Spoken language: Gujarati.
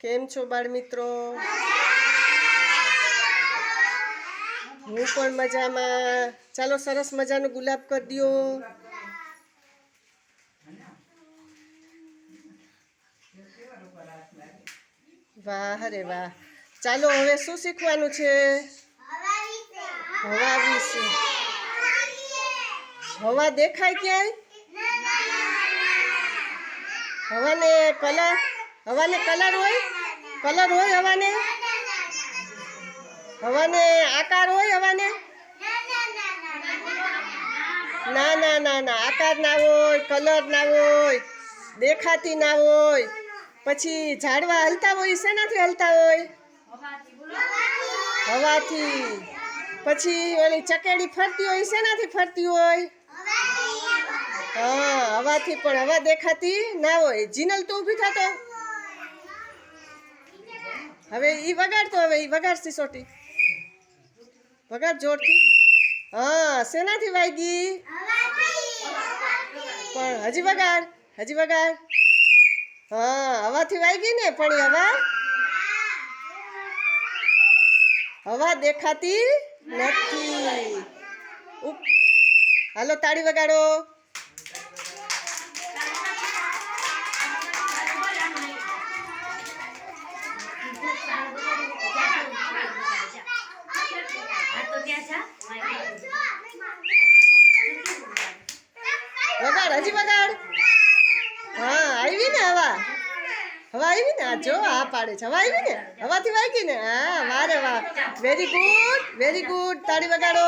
કેમ છો બાળ મિત્રો હું પણ મજામાં. ચાલો સરસ મજાનું ગુલાબ કરી દો વાહ રે વાહ. ચાલો હવે શું શીખવાનું છે? હવા વિશે. હવા દેખાય ક્યાંય? હવાને કલર હવાને કલર હોય? કલર હોય હવાને? હવાને આકાર હોય હવાને? ના ના ના ના. આકાર ના હોય, કલર ના હોય, દેખાતી ના હોય. પછી ઝાડવા હલતા હોય, શેનાથી હલતા હોય? હવાથી. પછી ઓલી ચકેડી ફરતી હોય, શેનાથી ફરતી હોય? હા, હવાથી પણ હવા દેખાતી ના હોય. જીનલ તો ઊભી થતો. હવે ઈ વગાડતો, હવે ઈ વગાડ સિસોટી વગાડ જોરથી. હા, શેનાથી વાગી પણ હજી વગાડ હજી વગાડ. હા, હવાથી વાગી ને, પણ હવા? હવા દેખાતી નથી. હાલો, તાળી વગાડો. વગાડ, હજી વગાડ. હા આવી ને હવા. હવા આવી ને? આ જો, આ પાડે છે. હવા આવી ને? હવાથી વાગી ને? હા, વારે વાહ વેરી ગુડ વેરી ગુડ તાળી વગાડો.